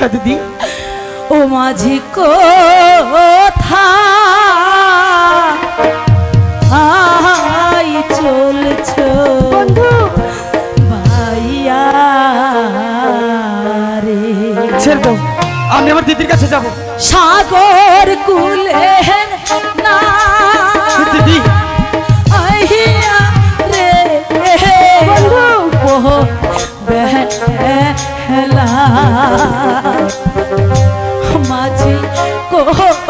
হ্যাঁ দিদি। ও মাঝি কোথা আই চলছ। ভাইয়া রে ছেড়ে দাও আমি আমার দিদির কাছে যাব। সাগর কুলে না মাঝি কোথা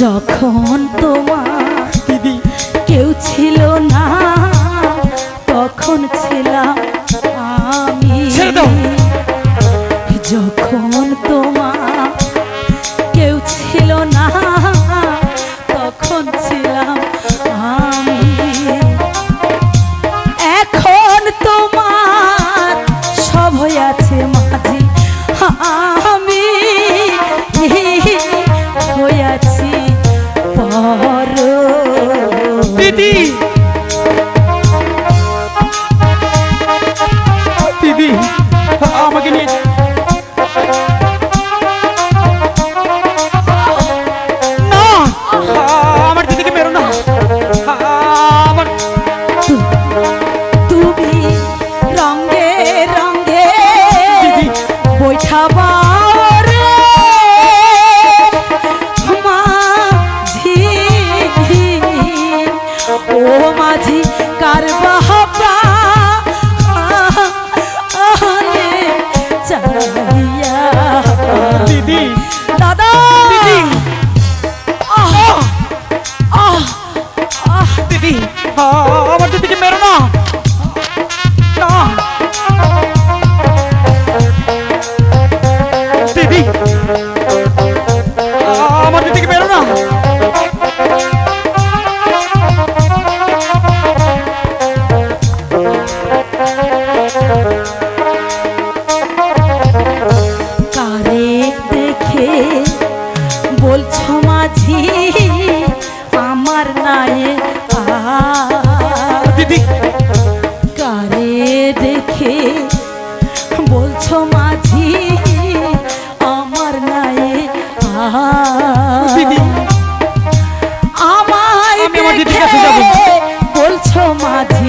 যখন তোমার দিদি কেউ ছিল না তখন ছিলাম আমি। যখন তোমার কেউ ছিল না তখন ছিলাম আমি। এখন তোমার সব হইয়াছে মাঝি। আমি দিদি আমার মেরো না। আমার দিদিকে দেখে বলছো মাঝি আমার নায়ে দিদি। কারে দেখে বলছো মাঝি আমার নাই দিদি। আমায় আমার দিদির কাছে যাব। বলছো মাঝি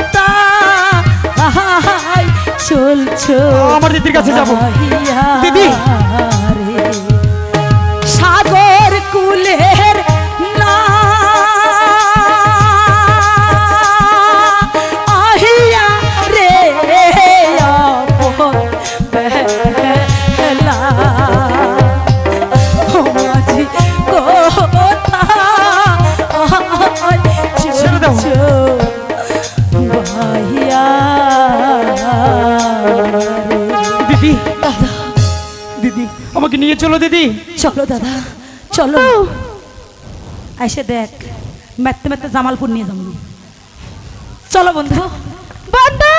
চলছো। আমার দিদির কাছে যাব। দিদি! নিয়ে চলো দিদি। চলো দাদা চলো। এসে দেখ মেতে মেতে জামালপুর নিয়ে যাব। চলো বন্ধু। বন্ধু!